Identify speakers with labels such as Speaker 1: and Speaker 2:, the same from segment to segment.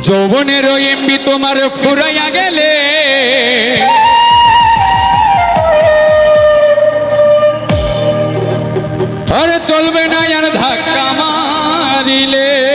Speaker 1: যৌবনের এমবি তোমার ফুরাইয়া গেলে। আরে চলবে না আর ধাক্কা মারিলে।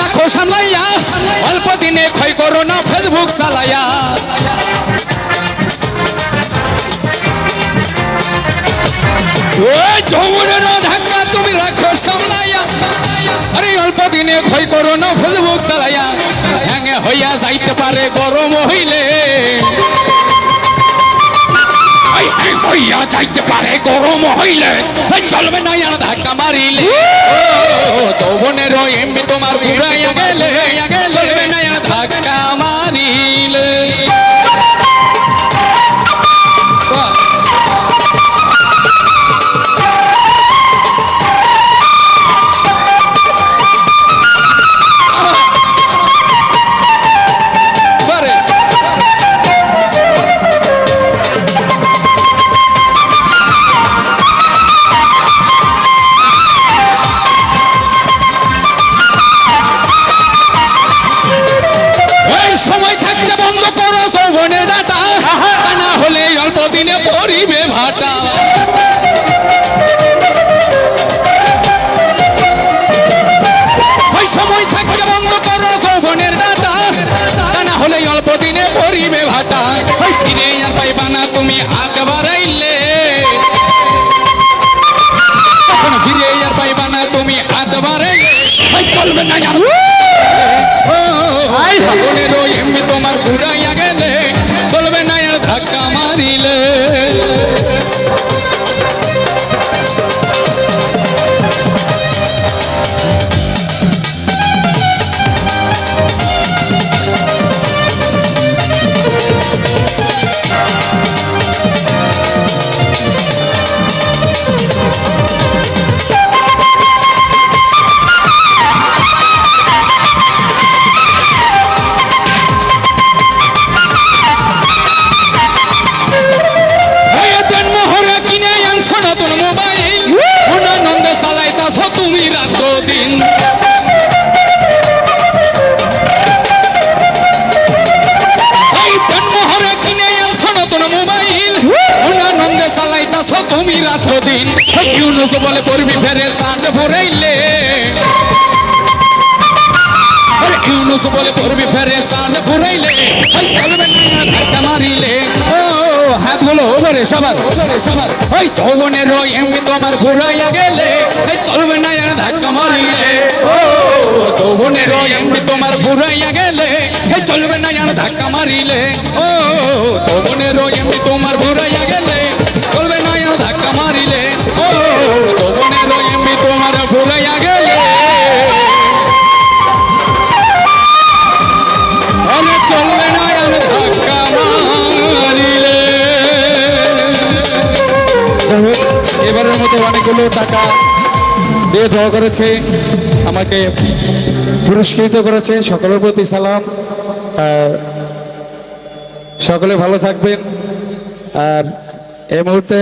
Speaker 1: রাখো সামলাইয়া অল্প দিনে ক্ষয় করো না ফেসবুক চালাইয়া ওই যৌবনের ধাক্কা তুমি রাখো সামলাইয়া। আরে অল্প দিনে ক্ষয় করো না ফেসবুক চালাইয়া হ্যাঙ্গে হইয়া যাইতে পারে গরম হইলে। হইয়া যাইতে পারে গরম হইলে। চলবে না আর ধাক্কা মারিলে। যৌবনের এমনি তোমার ঘুরাইয়া গেলে। ওই সময় থাকতে বন্ধ করো যৌবনের না হলে অল্প দিনে পরিবে ভাটা ওই পাইবা না তুমি হাত তুমি রাত দিন ইউনুস বলে পড়বি ফেরে সাঁজ ভরাইলে ইউনুস বলে পড়বি ফেরে সাঁজ ভরাইলে মারিলে। হাতগুলো ওপরে, সবার সবার। ওই যৌবনের এমনি তোমার ঘুরাইয়া গেলে। চলবে না ধাক্কা মারিলে। ও, যৌবনের এমনি তোমার ঘুরাইয়া গেলে। চলবে না ধাক্কা মারিলে। ও হোক, এবারের মধ্যে অনেকগুলো টাকা দিয়ে দেওয়া করেছে আমাকে পুরস্কৃত করেছে। সকলের প্রতি সালাম। সকলে ভালো থাকবেন। আর এই মুহূর্তে